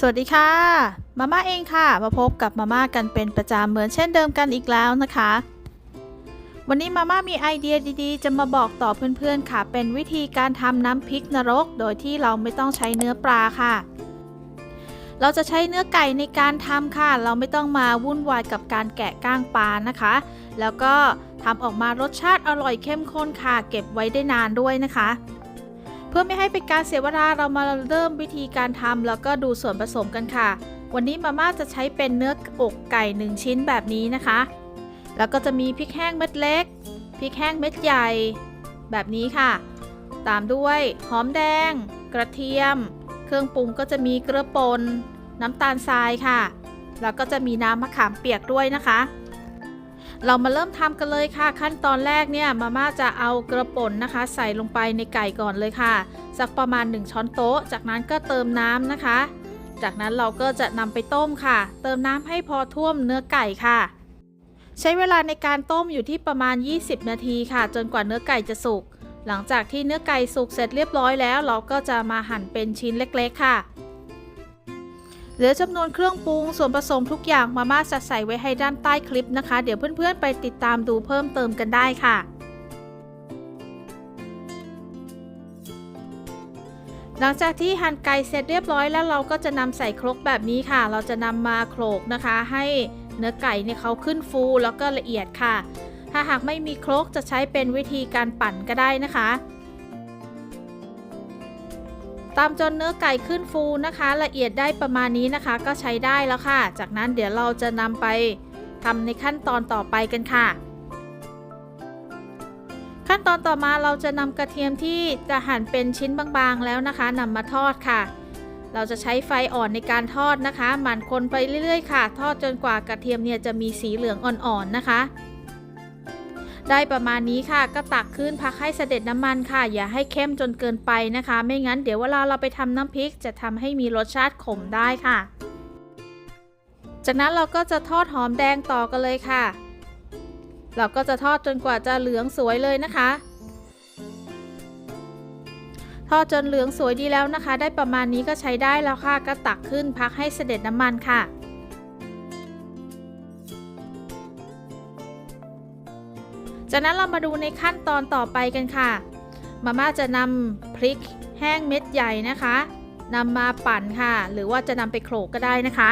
สวัสดีค่ะ มาม่าเองค่ะ มาพบกับมาม่ากันเป็นประจำเหมือนเช่นเดิมกันอีกแล้วนะคะ วันนี้มาม่ามีไอเดียดีๆ จะมาบอกต่อเพื่อนๆค่ะ เป็นวิธีการทำน้ำพริกนรก โดยที่เราไม่ต้องใช้เนื้อปลาค่ะ เราจะใช้เนื้อไก่ในการทำค่ะ เราไม่ต้องมาวุ่นวายกับการแกะก้างปลานะคะ แล้วก็ทำออกมารสชาติอร่อยเข้มข้นค่ะ เก็บไว้ได้นานด้วยนะคะ พื่อไม่ให้เป็นการเสียเวลาเรามาเริ่มวิธีการทำแล้วก็ดูส่วนผสมกันค่ะ วันนี้มาม่าจะใช้เป็นเนื้ออกไก่ 1 ชิ้นแบบนี้นะคะ แล้วก็จะมีพริกแห้งเม็ดเล็กพริกแห้งเม็ดใหญ่ แบบนี้ค่ะ ตามด้วยหอมแดง กระเทียม เครื่องปรุงก็จะมีเกลือป่นน้ำตาลทรายค่ะ แล้วก็จะมีน้ำมะขามเปียกด้วยนะคะ เรามาเริ่มทำกันเลยค่ะ ขั้นตอนแรกเนี่ยมาม่าจะเอากระป่นนะคะ ใส่ลงไปในไก่ก่อนเลยค่ะ สักประมาณ 1 ช้อนโต๊ะ จากนั้นก็เติมน้ำนะคะ จากนั้นเราก็จะนำไปต้มค่ะ เติมน้ำให้พอท่วมเนื้อไก่ค่ะ ใช้เวลาในการต้มอยู่ที่ประมาณ 20 นาทีค่ะ จนกว่าเนื้อไก่จะสุกหลังจากที่เนื้อไก่สุกเสร็จเรียบร้อยแล้ว เราก็จะมาหั่นเป็นชิ้นเล็ก ๆ ค่ะ เหลือจำนวนเครื่องปรุงส่วนผสมทุกอย่างมาม่าจะใส่ไว้ให้ด้านใต้คลิปนะคะ เดี๋ยวเพื่อนๆไปติดตามดูเพิ่มเติมกันได้ค่ะหลังจากที่หั่นไก่เสร็จเรียบร้อยแล้วเราก็จะนำใส่ครกแบบนี้ค่ะ เราจะนำมาโขลกนะคะ ให้เนื้อไก่เนี่ยเขาขึ้นฟูแล้วก็ละเอียดค่ะ ถ้าหากไม่มีครกจะใช้เป็นวิธีการปั่นก็ได้นะคะ ตามจนเนื้อไก่ขึ้นฟูนะคะ ละเอียดได้ประมาณนี้นะคะ ก็ใช้ได้แล้วค่ะ จากนั้นเดี๋ยวเราจะนำไปทำในขั้นตอนต่อไปกันค่ะ ขั้นตอนต่อมาเราจะนำกระเทียมที่จะหั่นเป็นชิ้นบางๆแล้วนะคะนำมาทอดค่ะ เราจะใช้ไฟอ่อนในการทอดนะคะ หมั่นคนไปเรื่อยๆ ค่ะ ทอดจนกว่ากระเทียมเนี่ยจะมีสีเหลืองอ่อนๆนะคะ ได้ประมาณนี้ค่ะก็ตักขึ้นพักให้เสด็จน้ำมันค่ะ อย่าให้เข้มจนเกินไปนะคะ ไม่งั้นเดี๋ยวเวลาเราไปทำน้ำพริกจะทำให้มีรสชาติขมได้ค่ะ จากนั้นเราก็จะทอดหอมแดงต่อกันเลยค่ะ เราก็จะทอดจนกว่าจะเหลืองสวยเลยนะคะ ทอดจนเหลืองสวยดีแล้วนะคะ ได้ประมาณนี้ก็ใช้ได้แล้วค่ะ ก็ตักขึ้นพักให้เสด็จน้ำมันค่ะ จากนั้นเรามาดูในขั้นตอนต่อไปกันค่ะ มาม่าจะนำพริกแห้งเม็ดใหญ่นะคะนำมาปั่นค่ะ หรือว่าจะนำไปโขลกก็ได้นะคะ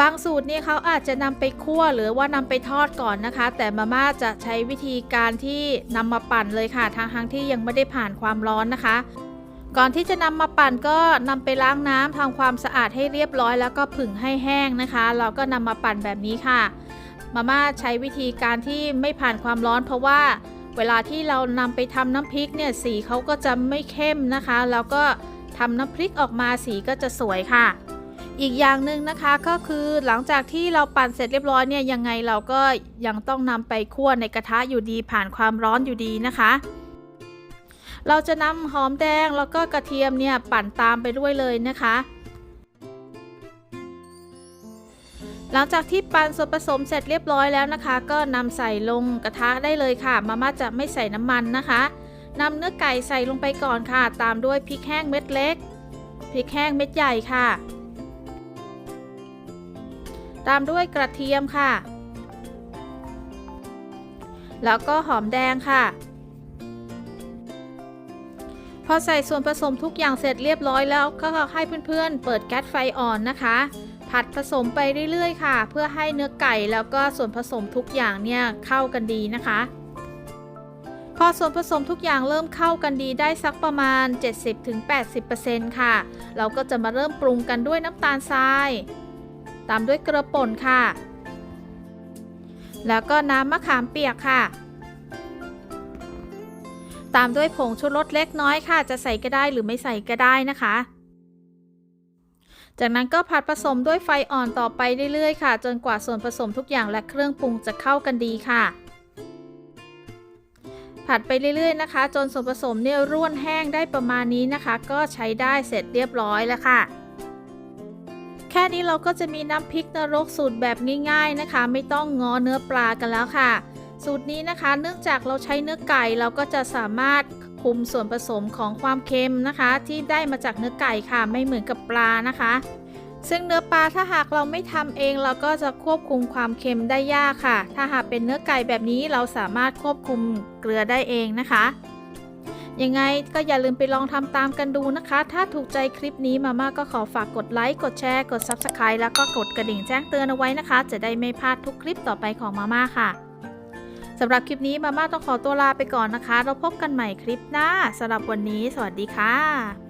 บางสูตรนี่เขาอาจจะนำไปคั่วหรือว่านำไปทอดก่อนนะคะ แต่มาม่าจะใช้วิธีการที่นำมาปั่นเลยค่ะทางทางที่ยังไม่ได้ผ่านความร้อนนะคะ ก่อนที่จะนำมาปั่นก็นำไปล้างน้ำทำความสะอาดให้เรียบร้อย แล้วก็ผึ่งให้แห้งนะคะ เราก็นำมาปั่นแบบนี้ค่ะ มาม่าใช้วิธีการที่ไม่ผ่านความร้อน เพราะว่าเวลาที่เรานำไปทำน้ำพริกเนี่ยสีเขาก็จะไม่เข้มนะคะ แล้วก็ทำน้ำพริกออกมาสีก็จะสวยค่ะ อีกอย่างหนึ่งนะคะก็คือหลังจากที่เราปั่นเสร็จเรียบร้อยเนี่ยยังไงเราก็ยังต้องนำไปคั่วในกระทะอยู่ดีผ่านความร้อนอยู่ดีนะคะ เราจะนำหอมแดงแล้วก็กระเทียมเนี่ยปั่นตามไปด้วยเลยนะคะ หลังจากที่ปั่นส่วนผสมเสร็จเรียบร้อยแล้วนะคะ ก็นำใส่ลงกระทะได้เลยค่ะ มาม่าจะไม่ใส่น้ำมันนะคะนำเนื้อไก่ใส่ลงไปก่อนค่ะ ตามด้วยพริกแห้งเม็ดเล็กพริกแห้งเม็ดใหญ่ค่ะ ตามด้วยกระเทียมค่ะ แล้วก็หอมแดงค่ะ พอใส่ส่วนผสมทุกอย่างเสร็จเรียบร้อยแล้วก็ให้เพื่อนๆ เปิดแก๊สไฟอ่อนนะคะ ผัดผสมไปเรื่อยๆค่ะ เพื่อให้เนื้อไก่แล้วก็ส่วนผสมทุกอย่างเนี่ยเข้ากันดีนะคะ พอส่วนผสมทุกอย่างเริ่มเข้ากันดีได้สักประมาณ 70-80%ค่ะ เราก็จะมาเริ่มปรุงกันด้วยน้ำตาลทราย ตามด้วยเกลือป่นค่ะ แล้วก็น้ำมะขามเปียกค่ะตามด้วยผงชูรสเล็กน้อยค่ะ จะใส่ก็ได้หรือไม่ใส่ก็ได้นะคะ จากนั้นก็ผัดผสมด้วยไฟอ่อนต่อไปเรื่อยๆ ค่ะ จนกว่าส่วนผสมทุกอย่างและเครื่องปรุงจะเข้ากันดีค่ะ ผัดไปเรื่อยๆนะคะ จนส่วนผสมเนี่ยร่วนแห้งได้ประมาณนี้นะคะ ก็ใช้ได้เสร็จเรียบร้อยแล้วค่ะแค่นี้เราก็จะมีน้ำพริกนรกสูตรแบบง่ายๆนะคะ ไม่ต้องงอเนื้อปลากันแล้วค่ะ สูตรนี้นะคะ เนื่องจากเราใช้เนื้อไก่เราก็จะสามารถ คุมส่วนผสมของความเค็มนะคะ ที่ได้มาจากเนื้อไก่ค่ะไม่เหมือนกับปลานะคะ ซึ่งเนื้อปลาถ้าหากเราไม่ทำเองเราก็จะควบคุมความเค็มได้ยากค่ะ ถ้าหากเป็นเนื้อไก่แบบนี้เราสามารถควบคุมเกลือได้เองนะคะยังไงก็อย่าลืมไปลองทำตามกันดูนะคะ ถ้าถูกใจคลิปนี้มาม่าก็ขอฝากกดไลค์ กดแชร์ กด Subscribe แล้วก็กดกระดิ่งแจ้งเตือนเอาไว้นะคะ จะได้ไม่พลาดทุกคลิปต่อไปของมาม่าค่ะ สำหรับคลิปนี้มาม่าต้องขอตัวลาไปก่อนนะคะ เราพบกันใหม่คลิปหน้าสำหรับวันนี้ สวัสดีค่ะ